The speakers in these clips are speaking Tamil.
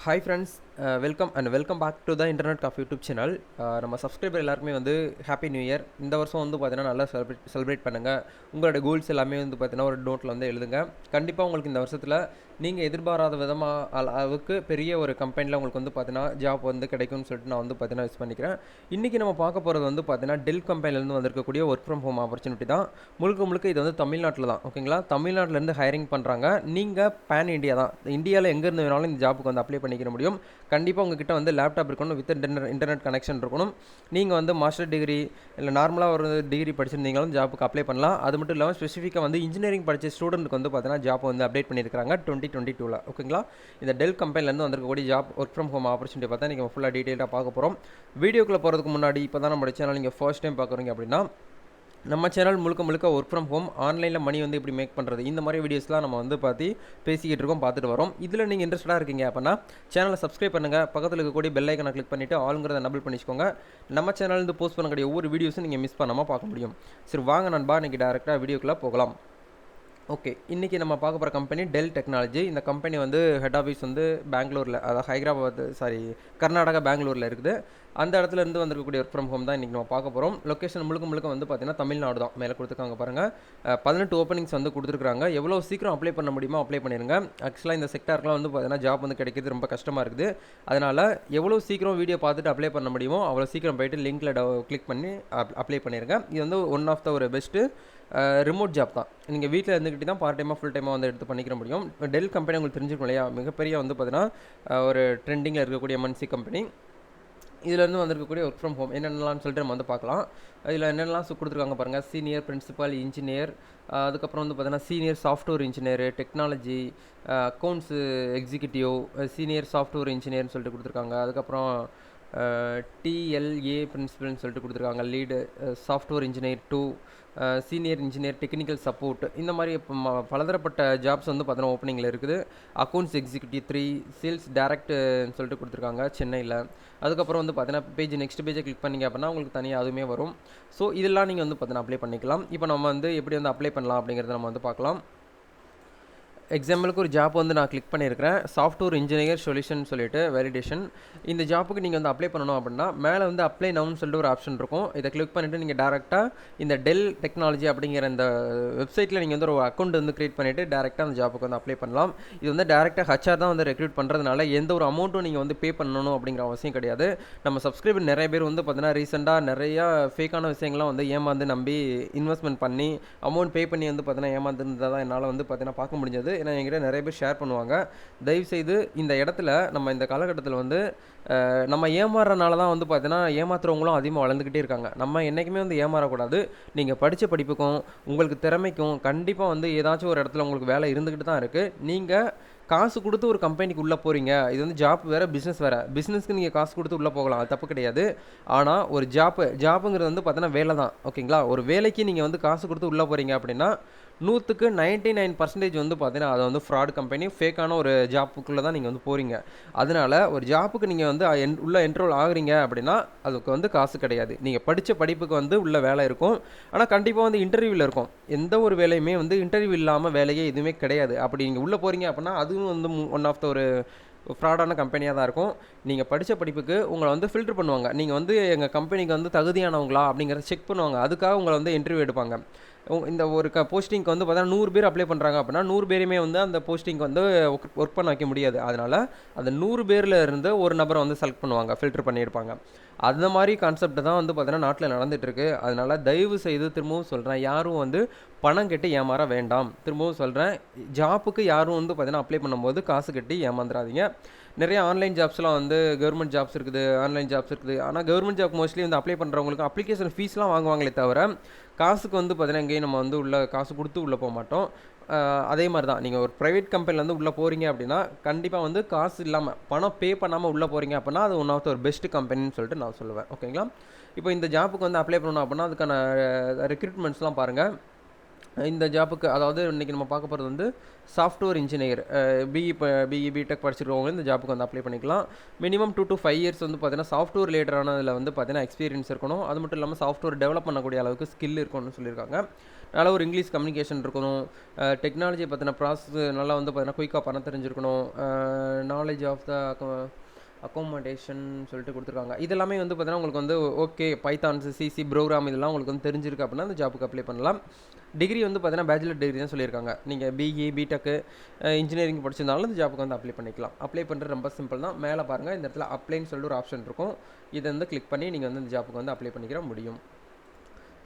Hi friends welcome and welcome back to the internet cafe YouTube channel நம்ம சப்ஸ்கிரைபர் எல்லாருமே வந்து ஹாப்பி நியூ இயர் இந்த வருஷம் வந்து பார்த்தீங்கன்னா நல்லா செலிப்ரேட் செலிப்ரேட் பண்ணுங்கள் உங்களோட கோல்ஸ் எல்லாமே வந்து பார்த்தீங்கன்னா ஒரு நோட்டில் வந்து எழுதுங்க. கண்டிப்பாக உங்களுக்கு இந்த வருஷத்தில் நீங்கள் எதிர்பாராத விதமாக அளவுக்கு பெரிய ஒரு கம்பெனியில் உங்களுக்கு வந்து பார்த்தீங்கன்னா ஜாப் வந்து கிடைக்கும்னு சொல்லிட்டு நான் வந்து பார்த்தீங்கன்னா யூஸ் பண்ணிக்கிறேன். இன்றைக்கி நம்ம பார்க்க போகிறது வந்து பார்த்தீங்கன்னா டெல் கம்பெனிலேருந்து வந்திருக்கக்கூடிய ஒர்க் ஃப்ரம் ஹோம் ஆப்பர்ச்சுனிட்டி தான். முழுக்க முழுக்க இது வந்து தமிழ்நாட்டில் தான். ஓகேங்களா தமிழ்நாட்டிலேருந்து ஹையரிங் பண்ணுறாங்க நீங்கள் பேன் இந்தியா தான். இந்தியாவில் எங்கேருந்து வேணாலும் இந்த ஜாப்புக்கு வந்து அப்ளை பண்ணிக்கிற முடியும். கண்டிப்பாக உங்ககிட்ட வந்து லேப்டாப் இருக்கணும் வித் இன்டர்நெட் கனெக்ஷன் இருக்கணும். நீங்கள் வந்து மாஸ்டர் டிகிரி இல்லை நார்மலாக ஒரு டிகிரி படிச்சிருந்தீங்களும் ஜாப்புக்கு அப்ளை பண்ணலாம். அது மட்டும் இல்லாமல் ஸ்பெசிஃபிக்காக வந்து இன்ஜினியரிங் படித்த ஸ்டூடெண்ட்டுக்கு வந்து பார்த்தீங்கன்னா ஜாப் வந்து அப்டேட் பண்ணியிருக்காங்க டுவெண்ட்டி டுவெண்ட்டி டூவில் ஓகேங்களா இந்த டெல் கம்பெனிலேருந்து வந்திருக்கக்கூடிய job work from home opportunity பார்த்தா நீங்கள் ஃபுல்லாக டீட்டெயிலாக பார்க்க போகிறோம் வீடியோக்குள்ளே போகிறதுக்கு முன்னாடி இப்போ தான் நம்ம சேனல் நீங்கள் ஃபர்ஸ்ட் டைம் பார்க்குறீங்க அப்படின்னா நம்ம சேனல் முழுக்க முழுக்க ஒர்க் ஃப்ரம் ஹோம் ஆன்லைனில் மணி வந்து இப்படி மேக் பண்ணுறது இந்த மாதிரி வீடியோஸ்லாம் நம்ம வந்து பார்த்து பேசிக்கிட்டு இருக்கோம் பார்த்துட்டு வரோம். இதில் நீங்கள் இன்ட்ரெஸ்டாக இருக்கீங்க அப்படின்னா சேனலை சப்ஸ்கிரைப் பண்ணுங்கள் பக்கத்தில் இருக்கக்கூடிய பெல் ஐக்கனை கிளிக் பண்ணிவிட்டு ஆளுங்கிறத நபிள் பண்ணிக்கோங்க நம்ம சேனல்லேருந்து போஸ்ட் பண்ணக்கூடிய ஒவ்வொரு வீடியோஸும் நீங்கள் மிஸ் பண்ணாமல் பார்க்க முடியும். சரி வாங்க நண்பா இன்றைக்கி டேரெக்டாக வீடியோக்குள்ளே போகலாம். ஓகே இன்றைக்கி நம்ம பார்க்க போகிற கம்பெனி டெல் டெக்னாலஜி இந்த கம்பெனி வந்து ஹெட் ஆஃபீஸ் வந்து பெங்களூரில் அதாவது ஹைதராபாத் சாரி கர்நாடகா பெங்களூரில் இருக்குது. அந்த இடத்துல இருந்து வந்திருக்கக்கூடிய ஒர்க் ஃப்ரம் ஹோம் தான் இன்றைக்கி நம்ம பார்க்க போகிறோம் லொக்கேஷன் முழுக்க முழுக்க வந்து பார்த்தீங்கன்னா தமிழ்நாடு தான். மேலே கொடுத்துருக்காங்க பாருங்கள் பதினெட்டு ஓப்பனிங்ஸ் வந்து கொடுத்துருக்காங்க எவ்வளோ சீக்கிரம் அப்ளை பண்ண முடியுமோ அப்ளை பண்ணிடுங்க ஆக்சுவலாக இந்த செக்டாருக்குலாம் வந்து பார்த்தீங்கன்னா ஜாப் வந்து கிடைக்கிறது ரொம்ப கஷ்டமாக இருக்குது. அதனால் எவ்வளோ சீக்கிரம் வீடியோ பார்த்துட்டு அப்ளை பண்ண முடியுமோ அவ்வளோ சீக்கிரம் போயிட்டு லிங்க்கில் கிளிக் பண்ணி அப்ளை பண்ணிடுங்க இது வந்து ஒன் ஆஃப் த ஒரு பெஸ்ட்டு ரிமோட் ஜாப் தான். நீங்கள் வீட்டில் இருந்துக்கிட்டு தான் பார்ட் டைமாக ஃபுல் டைமாக வந்து எடுத்து பண்ணிக்கிற முடியும். டெல் கம்பெனி உங்களுக்கு தெரிஞ்சுக்கணும் இல்லையா? மிகப்பெரிய வந்து பார்த்தீங்கன்னா ஒரு ட்ரெண்டிங்கில் இருக்கக்கூடிய மன்சி கம்பெனி இதிலேருந்து வந்திருக்கக்கூடிய ஒர்க் ஃப்ரம் ஹோம் என்னென்னலாம் சொல்லிட்டு நம்ம வந்து பார்க்கலாம். இதில் என்னென்னலாம் கொடுத்துருக்காங்க பாருங்கள் சீனியர் பிரின்சிபல் இன்ஜினியர் அதுக்கப்புறம் வந்து பார்த்தீங்கன்னா senior software engineer technology accounts executive senior software இன்ஜினியர்னு சொல்லிட்டு கொடுத்துருக்காங்க. அதுக்கப்புறம் டிஎல்ஏ பிரின்சிபல்னு சொல்லிட்டு கொடுத்துருக்காங்க. Lead software engineer to senior engineer technical support. இந்த மாதிரி பலதரப்பட்ட ஜாப்ஸ் வந்து பார்த்தோன்னா ஓப்பனிங்கில் இருக்குது. அக்கௌண்ட்ஸ் எக்ஸிக்யூட்டிவ் த்ரீ சேல்ஸ் டேரக்ட்னு சொல்லிட்டு கொடுத்துருக்காங்க சென்னையில். அதுக்கப்புறம் வந்து பார்த்தீங்கன்னா பேஜ் நெக்ஸ்ட் பேஜை கிளிக் பண்ணிங்க அப்படின்னா உங்களுக்கு தனியாக அதுவுமே வரும். ஸோ இதெல்லாம் நீங்கள் வந்து பார்த்தீங்கன்னா அப்ளை பண்ணிக்கலாம். இப்போ நம்ம வந்து எப்படி வந்து அப்ளை பண்ணலாம் அப்படிங்கிறத நம்ம வந்து பார்க்கலாம். எக்ஸாம்பிளுக்கு ஒரு ஜாப் வந்து நான் கிளிக் பண்ணியிருக்கிறேன். சாஃப்ட்வேர் இன்ஜினியர் சொல்யூஷன் சொல்லிட்டு வேலிடேஷன் இந்த ஜாப்புக்கு நீங்கள் வந்து அப்ளை பண்ணணும் அப்படின்னா மேலே வந்து அப்ளை நவுன்னு சொல்லிட்டு ஒரு ஆப்ஷன் இருக்கும். இதை கிளிக் பண்ணிவிட்டு நீங்கள் டேரெக்டாக இந்த டெல் டெக்னாலஜி அப்படிங்கிற இந்த வெப்சைட்டில் நீங்கள் வந்து ஒரு அக்கௌண்ட் வந்து க்ரியேட் பண்ணிவிட்டு டேரெக்டாக அந்த ஜாப்புக்கு வந்து அப்ளை பண்ணலாம். இது வந்து டேரெக்டாக ஹச்ஆர் தான் வந்து ரெக்ரூட் பண்ணுறதுனால எந்த ஒரு அமௌண்ட்டும் நீங்கள் வந்து பே பண்ணணும் அப்படிங்கிற அவசியம் கிடையாது. நம்ம சப்ஸ்கிரைபர் நிறைய பேர் வந்து பார்த்தீங்கன்னா ரீசெண்டாக நிறையா ஃபேக்கான விஷயங்கள்லாம் வந்து ஏமாந்து நம்பி இன்வெஸ்ட்மெண்ட் பண்ணி அமௌண்ட் பே பண்ணி வந்து பார்த்தீங்கன்னா ஏமாந்துருந்ததாக தான் என்னால் வந்து பார்த்தீங்கன்னா பார்க்க முடிஞ்சது. ஏன்னா என்கிட்ட நிறைய பேர் ஷேர் பண்ணுவாங்க. தயவுசெய்து இந்த இடத்துல நம்ம இந்த காலகட்டத்தில் வந்து நம்ம ஏமாறுறனால தான் வந்து பார்த்தீங்கன்னா ஏமாத்துறவங்களும் அதிகமாக வளர்ந்துக்கிட்டே இருக்காங்க. நம்ம என்றைக்குமே வந்து ஏமாறக்கூடாது. நீங்கள் படித்த படிப்புக்கும் உங்களுக்கு திறமைக்கும் கண்டிப்பாக வந்து ஏதாச்சும் ஒரு இடத்துல உங்களுக்கு வேலை இருந்துக்கிட்டு தான் இருக்குது நீங்கள் காசு கொடுத்து ஒரு கம்பெனிக்கு உள்ளே போகிறீங்க இது வந்து ஜாப் வேறு பிஸ்னஸ் வேறு. பிஸ்னஸ்க்கு நீங்கள் காசு கொடுத்து உள்ளே போகலாம். அது தப்பு கிடையாது. ஆனால் ஒரு ஜாப்பு ஜாப்புங்கிறது வந்து பார்த்தீங்கன்னா வேலை தான் ஓகேங்களா? ஒரு வேலைக்கு நீங்கள் வந்து காசு கொடுத்து உள்ளே போகிறீங்க அப்படின்னா நூற்றுக்கு நைன்ட்டி நைன் பர்சன்டேஜ் வந்து பார்த்தீங்கன்னா அது வந்து ஃப்ராட் கம்பெனி ஃபேக்கான ஒரு ஜாப்புக்குள்ளே தான் நீங்கள் வந்து போகிறீங்க அதனால் ஒரு ஜாப்புக்கு நீங்கள் வந்து என் உள்ளே என்ரோல் ஆகுறீங்க அப்படின்னா அதுக்கு வந்து காசு கிடையாது. நீங்கள் படித்த படிப்புக்கு வந்து உள்ள வேலை இருக்கும். ஆனால் கண்டிப்பாக வந்து இன்டர்வியூவில் இருக்கும். எந்த ஒரு வேலையுமே வந்து இன்டர்வியூ இல்லாமல் வேலையே எதுவுமே கிடையாது. அப்படி நீங்கள் உள்ளே போகிறீங்க அப்படின்னா அதுவும் வந்து ஒன் ஆஃப் த ஒரு ஃப்ராடான கம்பெனியாக தான் இருக்கும். நீங்கள் படித்த படிப்புக்கு உங்களை வந்து ஃபில்டர் பண்ணுவாங்க. நீங்கள் வந்து எங்கள் கம்பெனிக்கு வந்து தகுதியானவங்களா அப்படிங்கிறத செக் பண்ணுவாங்க. அதுக்காக உங்களை வந்து இன்டர்வியூ எடுப்பாங்க. இந்த ஒரு க போஸ்டிங்க்கு வந்து பார்த்தா நூறு பேர் அப்ளை பண்ணுறாங்க அப்படின்னா நூறு பேருமே வந்து அந்த போஸ்டிங்க்கு வந்து ஒர்க் பண்ண வைக்க முடியாது. அதனால் அந்த நூறு பேரில் இருந்து ஒரு நபரை வந்து செலக்ட் பண்ணுவாங்க ஃபில்டர் பண்ணியிருப்பாங்க. அந்த மாதிரி கான்செப்ட் தான் வந்து பார்த்தீங்கன்னா நாட்டில் நடந்துகிட்ருக்கு அதனால் தயவு செய்து திரும்பவும் சொல்கிறேன் யாரும் வந்து பணம் கட்டி ஏமாற வேண்டாம். திரும்பவும் சொல்கிறேன் ஜாப்புக்கு யாரும் வந்து பார்த்தீங்கன்னா அப்ளை பண்ணும்போது காசு கட்டி ஏமாந்துடாதீங்க நிறைய ஆன்லைன் ஜாப்ஸ்லாம் வந்து கவர்மெண்ட் ஜாப்ஸ் இருக்குது ஆன்லைன் ஜாப்ஸ் இருக்குது. ஆனால் கவர்மெண்ட் ஜாப் மோஸ்ட்லி வந்து அப்ளை பண்ணுறவங்களுக்கு அப்ளிகேஷன் ஃபீஸ்லாம் வாங்குவாங்களே தவிர காசுக்கு வந்து பார்த்தீங்கன்னா எங்கேயும் நம்ம வந்து உள்ள காசு கொடுத்து உள்ளே போக மாட்டோம். அதே மாதிரி தான். நீங்கள் ஒரு ப்ரைவேட் கம்பெனிலேருந்து உள்ளே போகிறீங்க அப்படின்னா கண்டிப்பாக வந்து காசு இல்லாமல் பணம் பே பண்ணாமல் உள்ளே போகிறீங்க அப்படின்னா அது ஒன் ஆஃப் த ஒரு பெஸ்ட் கம்பெனின்னு சொல்லிட்டு நான் சொல்லுவேன். ஓகேங்களா இப்போ இந்த ஜாப்புக்கு வந்து அப்ளை பண்ணணும் அப்படின்னா அதுக்கான ரெக்ரூட்மெண்ட்ஸ்லாம் பாருங்கள் இந்த ஜாப்புக்கு அதாவது இன்றைக்கி நம்ம பார்க்க போகிறது வந்து சாஃப்ட்வேர் இன்ஜினியர் பிஇ இப்போ பிஇ பிடெக் படிச்சிருக்கவங்க இந்த ஜாப்புக்கு வந்து அப்ளை பண்ணிக்கலாம். Minimum two to five years வந்து பார்த்தீங்கன்னா சாஃப்ட்வேர் ரிலேட்டடானதில் வந்து பார்த்தீங்கன்னா எக்ஸ்பீரியன்ஸ் இருக்கணும். அது மட்டும் இல்லாமல் சாஃப்ட்வேர் டெவலப் பண்ணக்கூடிய அளவுக்கு ஸ்கில் இருக்கணும்னு சொல்லியிருக்காங்க. நல்ல ஒரு இங்கிலீஷ் கம்யூனிகேஷன் இருக்கணும். டெக்னாலஜி பற்றின ப்ராசஸ் நல்லா வந்து பார்த்தீங்கன்னா குயிக்காக பண்ண தெரிஞ்சிருக்கணும். நாலேஜ் ஆஃப் த அக்கோமடேஷன் சொல்லிட்டு கொடுத்துருக்காங்க. இதெல்லாமே வந்து பார்த்தீங்கன்னா உங்களுக்கு வந்து ஓகே பைத்தான்ஸ் சிசி ப்ரோக்ராம் இதெல்லாம் உங்களுக்கு வந்து தெரிஞ்சிருக்கு அப்படின்னா அந்த ஜாப்புக்கு அப்ளை பண்ணலாம். டிகிரி வந்து பார்த்தீங்கன்னா பேச்சுலர் டிகிரி தான் சொல்லியிருக்காங்க. நீங்கள் பிஇ பிடெக்கு இன்ஜினியரிங் படிச்சிருந்தாலும் இந்த ஜாப்புக்கு வந்து அப்ளை பண்ணிக்கலாம். அப்ளை பண்ணுறது ரொம்ப சிம்பிள் தான். மேலே பாருங்கள் இந்த இடத்துல அப்ளைன்னு சொல்லிட்டு ஒரு ஆப்ஷன் இருக்கும். இதை வந்து கிளிக் பண்ணி நீங்கள் வந்து இந்த ஜாப்புக்கு வந்து அப்ளை பண்ணிக்கிற முடியும்.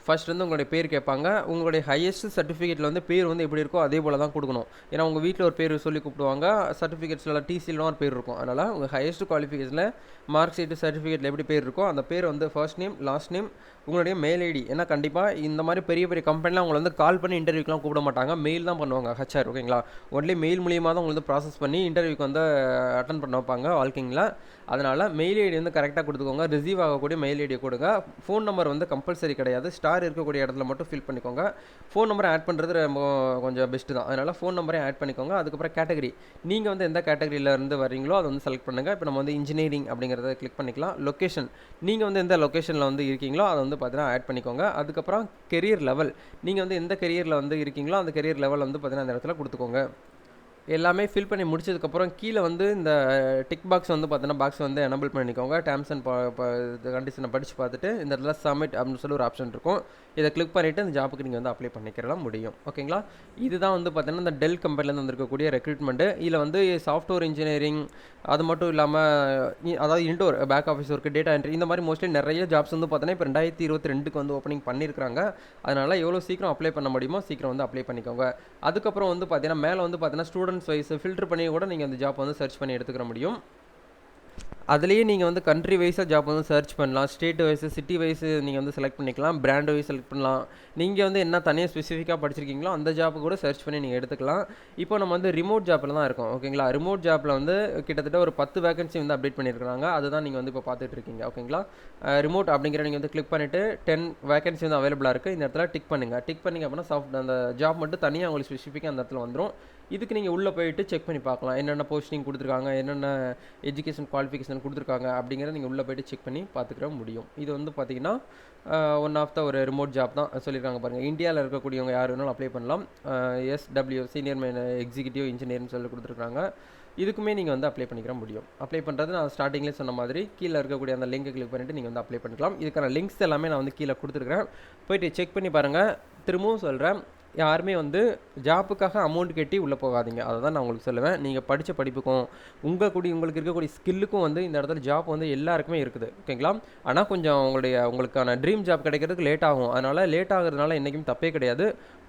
ஃபர்ஸ்ட் வந்து உங்களுடைய பேர் கேட்பாங்க. உங்களுடைய ஹையஸ்ட் சர்டிஃபிகேட்டில் வந்து பேர் வந்து எப்படி இருக்கோ அதே போல் தான் கொடுக்கணும். ஏன்னா உங்கள் வீட்டில் ஒரு பேர் சொல்லி கூப்பிடுவாங்க. சர்டிஃபிகேட்ஸில் டிசிலாம் ஒரு பேர் இருக்கும். அதனால் உங்கள் ஹையஸ்ட் குவாலிஃபிகேஷனில் மார்க் ஷீட்டு சர்டிஃபிகேட்டில் எப்படி பேர் இருக்கோ அந்த பேர் வந்து ஃபர்ஸ்ட் நேம் லாஸ்ட் நேம் உங்களுடைய மெயில் ஐடி ஏன்னா கண்டிப்பாக இந்த மாதிரி பெரிய பெரிய கம்பெனிலாம் உங்களை வந்து கால் பண்ணி இன்டர்வியூக்கெலாம் கூப்பிட மாட்டாங்க. மெயில் தான் பண்ணுவாங்க ஹச்ஆர் ஓகேங்களா ஒன்லி மெயில் மூலியமாக தான் உங்களுக்கு ப்ராசஸ் பண்ணி இன்டர்வியூக்கு வந்து அட்டன் பண்ண வைப்பாங்க வால்கிங்கில் அதனால் மெயில் ஐடி வந்து கரெக்டாக கொடுத்துக்கோங்க. ரிசீவ் ஆகக்கூடிய மெயில் ஐடி கொடுங்க. ஃபோன் நம்பர் வந்து கம்பல்சரி கிடையாது. ஸ்டார் இருக்கக்கூடிய இடத்துல மட்டும் ஃபில் பண்ணிக்கோங்க. ஃபோன் நம்பரை ஆட் பண்ணுறது ரொம்ப கொஞ்சம் பெஸ்ட்டு தான். அதனால் ஃபோன் நம்பரையும் ஆட் பண்ணிக்கோங்க. அதுக்கப்புறம் கேட்டகரி நீங்கள் வந்து எந்த கேட்டகரியிலேருந்து வரீங்களோ அதை வந்து செலக்ட் பண்ணுங்கள் இப்போ நம்ம வந்து இன்ஜினியரிங் அப்படிங்கிறத கிளிக் பண்ணிக்கலாம். லொக்கேஷன் நீங்கள் வந்து எந்த லொக்கேஷனில் வந்து இருக்கீங்களோ அதை வந்து பார்த்தீங்கன்னா ஆட் பண்ணிக்கோங்க. அதுக்கப்புறம் கெரியர் லெவல் நீங்கள் வந்து எந்த கெரியரில் வந்து இருக்கீங்களோ அந்த கெரியர் லெவல் வந்து பார்த்தீங்கன்னா அந்த இடத்துல கொடுத்துக்கோங்க. எல்லாமே ஃபில் பண்ணி முடிச்சதுக்கப்புறம் கீழே வந்து இந்த டிக் பாக்ஸ் வந்து பார்த்தீங்கன்னா பாக்ஸ் வந்து எனபிள் பண்ணிக்கோங்க. டேர்ம்ஸ் அண்ட் கண்டிஷனை படித்து பார்த்துட்டு இந்த இடத்துல சப்மிட் அப்படின்னு சொல்லி ஒரு ஆப்ஷன் இருக்கும். இதை கிளிக் பண்ணிவிட்டு இந்த ஜாப்புக்கு நீங்கள் வந்து அப்ளை பண்ணிக்கிறலாம் முடியும். ஓகேங்களா இதுதான் வந்து பார்த்தீங்கன்னா இந்த டெல் கம்பெனிலேருந்து வந்திருக்கக்கூடிய ரெக்ரூட்மெண்ட்டு இதில் வந்து சாஃப்ட்வேர் இன்ஜினியரிங் அது மட்டும் இல்லாமல் அதாவது indoor back office work data entry இந்த மாதிரி மோஸ்ட்லி நிறைய ஜாப்ஸ் வந்து பார்த்தீங்கன்னா இப்போ ரெண்டாயிரத்தி இருபத்தி ரெண்டுக்கு வந்து ஓப்பனிங் பண்ணியிருக்காங்க அதனால் எவ்வளோ சீக்கிரம் அப்ளை பண்ண முடியுமோ சீக்கிரம் வந்து அப்ளை பண்ணிக்கோங்க. அதுக்கப்புறம் வந்து பார்த்தீங்கன்னா மேலே வந்து பார்த்தீங்கன்னா ஸ்டூடெண்ட்ஸ் வைஸ் ஃபில்டர் பண்ணி கூட நீங்கள் அந்த ஜாப் வந்து சர்ச் பண்ணி எடுத்துக்கிற முடியும். அதுலேயே நீங்கள் வந்து கண்ட்ரி வைஸாக ஜாப் வந்து சர்ச் பண்ணலாம். ஸ்டேட் வைஸ் சிட்டி வைஸ் நீங்கள் வந்து செலக்ட் பண்ணிக்கலாம். பிராண்ட் வைஸ் செலக்ட் பண்ணலாம். நீங்கள் வந்து என்ன தனியாக ஸ்பெசிஃபிக்காக படிச்சிருக்கீங்களோ அந்த ஜாப்பு கூட சர்ச் பண்ணி நீங்கள் எடுத்துக்கலாம். இப்போ நம்ம வந்து ரிமோட் ஜாப்பில் தான் இருக்கோம். ஓகேங்களா ரிமோட் ஜாப்பில் வந்து கிட்டத்தட்ட ஒரு பத்து வேகன்சி வந்து அப்டேட் பண்ணியிருக்காங்க அதுதான் நீங்கள் வந்து இப்போ பார்த்துட்டு இருக்கீங்க. ஓகேங்களா ரிமோட் அப்படிங்கிற நீங்கள் வந்து கிளிக் பண்ணிவிட்டு டென் வேகன்சி வந்து அவைலபிளாக இருக்குது இந்த இடத்துல டிக் பண்ணுங்கள் டிக் பண்ணிங்க அப்படின்னா சாஃப்ட் அந்த ஜாப் மட்டும் தனியாக உங்களுக்கு ஸ்பெசிஃபிக்காக அந்த இடத்துல வந்துடும் இதுக்கு நீங்கள் உள்ளே போயிட்டு செக் பண்ணி பார்க்கலாம். என்னென்ன போஸ்டிங் கொடுத்துருக்காங்க என்னென்ன எஜுகேஷன் குவாலிஃபிகேஷன் கொடுத்துருக்காங்க அப்படிங்கிறத நீங்கள் உள்ளே போயிட்டு செக் பண்ணி பார்த்துக்கிற முடியும். இது வந்து பார்த்தீங்கன்னா ஒன் ஆஃப் த ஒரு ரிமோட் ஜாப் தான் சொல்லியிருக்காங்க பாருங்கள் இந்தியாவில் இருக்கக்கூடியவங்க யார் வேணாலும் அப்ளை பண்ணலாம். எஸ்டபிள்யூ சீனியர் மேன் எக்ஸிக்யூட்டிவ் இன்ஜினியர்னு சொல்லி கொடுத்துருக்காங்க. இதுக்குமே நீங்கள் வந்து அப்ளை பண்ணிக்கிற முடியும். அப்ளை பண்ணுறது நான் ஸ்டார்டிங்லேயே சொன்ன மாதிரி கீழே இருக்கக்கூடிய அந்த லிங்கை கிளிக் பண்ணிவிட்டு நீங்கள் வந்து அப்ளை பண்ணிக்கலாம். இதுக்கான லிங்க்ஸ் எல்லாமே நான் வந்து கீழே கொடுத்துருக்குறேன். போயிட்டு செக் பண்ணி பாருங்கள் திரும்பவும் சொல்கிறேன் யாருமே வந்து ஜாப்புக்காக அமௌண்ட் கட்டி உள்ளே போகாதீங்க. அதை தான் நான் உங்களுக்கு சொல்லுவேன். நீங்கள் படித்த படிப்புக்கும் உங்கள் கூடி உங்களுக்கு இருக்கக்கூடிய ஸ்கில்லுக்கும் வந்து இந்த இடத்துல ஜாப் வந்து எல்லாருக்குமே இருக்குது. ஓகேங்களா ஆனால் கொஞ்சம் உங்களுடைய உங்களுக்கான ட்ரீம் ஜாப் கிடைக்கிறதுக்கு லேட் ஆகும். அதனால் லேட் ஆகிறதுனால என்றைக்கும் தப்பே கிடையாது.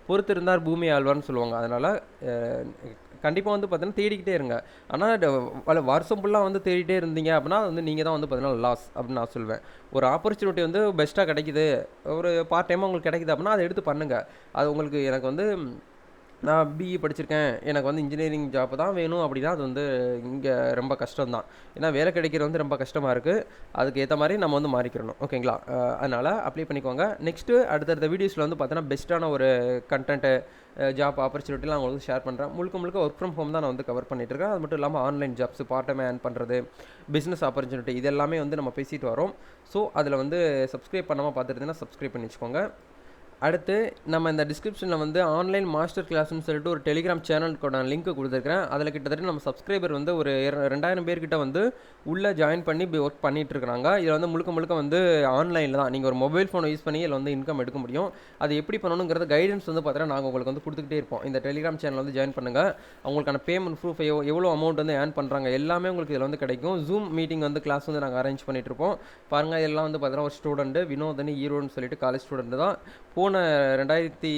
பொறுத்து இருந்தார் பூமி ஆழ்வார்னு சொல்லுவாங்க. அதனால் கண்டிப்பாக வந்து பார்த்தீங்கன்னா தேடிக்கிட்டே இருங்க. ஆனால் வருஷம் ஃபுல்லாக வந்து தேடிட்டே இருந்தீங்க அப்படின்னா வந்து நீங்கள் தான் வந்து பார்த்தீங்கன்னா லாஸ் அப்படின்னு நான் சொல்வேன். ஒரு ஆப்பர்ச்சுனிட்டி வந்து பெஸ்ட்டாக கிடைக்குது. ஒரு பார்ட் டைமாக உங்களுக்கு கிடைக்குது அப்படின்னா அதை எடுத்து பண்ணுங்கள் அது உங்களுக்கு எனக்கு வந்து நான் பிஇ படிச்சிருக்கேன். எனக்கு வந்து இன்ஜினியரிங் ஜாப் தான் வேணும். அப்படின்னா அது வந்து இங்கே ரொம்ப கஷ்டம் தான் ஏன்னா வேலை கிடைக்கிறது வந்து ரொம்ப கஷ்டமாக இருக்குது அதுக்கு ஏற்ற மாதிரி நம்ம வந்து மாறிக்கிறணும். ஓகேங்களா? அதனால் அப்ளை பண்ணிக்கோங்க. நெக்ஸ்ட்டு அடுத்தடுத்த வீடியோஸில் வந்து பார்த்தீங்கன்னா பெஸ்ட்டான ஒரு கண்டென்ட்டு ஜாப் ஆப்பர்ச்சுனிட்டிலாம் நான் உங்களுக்கு ஷேர் பண்ணுறேன் முழுக்க முழுக்க ஒர்க் ஃப்ரம் ஹோம் தான் நான் வந்து கவர் பண்ணிட்டுருக்கேன் அது மட்டும் இல்லாமல் online jobs part time earn பண்ணுறது பிஸ்னஸ் ஆப்பர்ச்சுனிட்டி இது எல்லாமே வந்து நம்ம பேசிட்டு வரோம். ஸோ அதில் வந்து சப்ஸ்கிரைப் பண்ணாமல் பார்த்துட்டு சப்ஸ்கிரைப் பண்ணி வச்சுக்கோங்க. அடுத்து நம்ம இந்த டிஸ்கிரிப்ஷனில் வந்து ஆன்லைன் மாஸ்டர் கிளாஸ்னு சொல்லிட்டு ஒரு டெலிகிராம் சேனலுக்கான லிங்க் கொடுத்துருக்கேன் அதில் கிட்டத்தட்ட நம்ம சப்ஸ்கிரைபர் வந்து ஒரு ரெண்டாயிரம் பேர்கிட்ட வந்து உள்ளே ஜாயின் பண்ணி ஒர்க் பண்ணிட்டு இருக்கிறாங்க. இதில் வந்து முழுக்க முழுக்க வந்து ஆன்லைனில் தான். நீங்கள் ஒரு மொபைல் ஃபோனை யூஸ் பண்ணி இதில் வந்து இன்கம் எடுக்க முடியும். அது எப்படி பண்ணணுங்கிறது கைடன்ஸ் வந்து பார்த்தீங்கன்னா நாங்கள் உங்களுக்கு வந்து கொடுத்துக்கிட்டே இருப்போம். இந்த டெலிகிராம் சேனல் வந்து ஜாயின் பண்ணுங்கள் அவங்களுக்கான பேமெண்ட் ப்ரூஃப் எவ்வளோ அமௌண்ட் வந்து ஏர்ன் பண்ணுறாங்க எல்லாமே உங்களுக்கு இதில் வந்து கிடைக்கும். ஜூம் மீட்டிங் வந்து கிளாஸ் வந்து நாங்கள் அரேஞ்ச் பண்ணிட்டு இருப்போம். பாருங்கள் இதெல்லாம் வந்து பார்த்தீங்கன்னா ஒரு ஸ்டூடெண்ட்டு வினோதனி ஈரோடுன்னு சொல்லிட்டு காலேஜ் ஸ்டூடெண்ட்டு தான். போன ரெண்டாயிரத்தி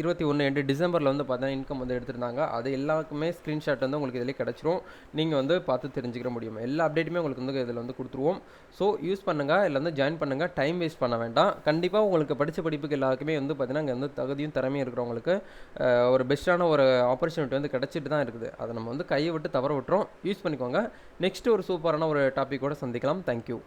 இருபத்தி ஒன்று எண்டு டிசம்பரில் வந்து பார்த்தீங்கன்னா இன்கம் வந்து எடுத்திருந்தாங்க. அது எல்லாருக்குமே ஸ்க்ரீன்ஷாட் வந்து உங்களுக்கு இதிலே கிடச்சிரும். நீங்கள் வந்து பார்த்து தெரிஞ்சுக்கிற முடியும். எல்லா அப்டேட்டுமே உங்களுக்கு வந்து இதில் வந்து கொடுத்துருவோம். ஸோ யூஸ் பண்ணுங்கள் இதில் வந்து ஜாயின் பண்ணுங்கள் டைம் வேஸ்ட் பண்ண வேண்டாம். கண்டிப்பாக உங்களுக்கு படித்த படிப்புக்கு எல்லாருக்குமே வந்து பார்த்தீங்கன்னா இங்கே வந்து தகுதியும் திறமையும் இருக்கிறவங்களுக்கு ஒரு பெஸ்ட்டான ஒரு ஆப்பர்ச்சுனிட்டி வந்து கிடச்சிட்டு தான் இருக்குது. அதை நம்ம வந்து கையை விட்டு தவற விட்டுறோம். யூஸ் பண்ணிக்கோங்க. நெக்ஸ்ட் ஒரு சூப்பரான ஒரு டாப்பிக்கோடு சந்திக்கலாம். தேங்க்யூ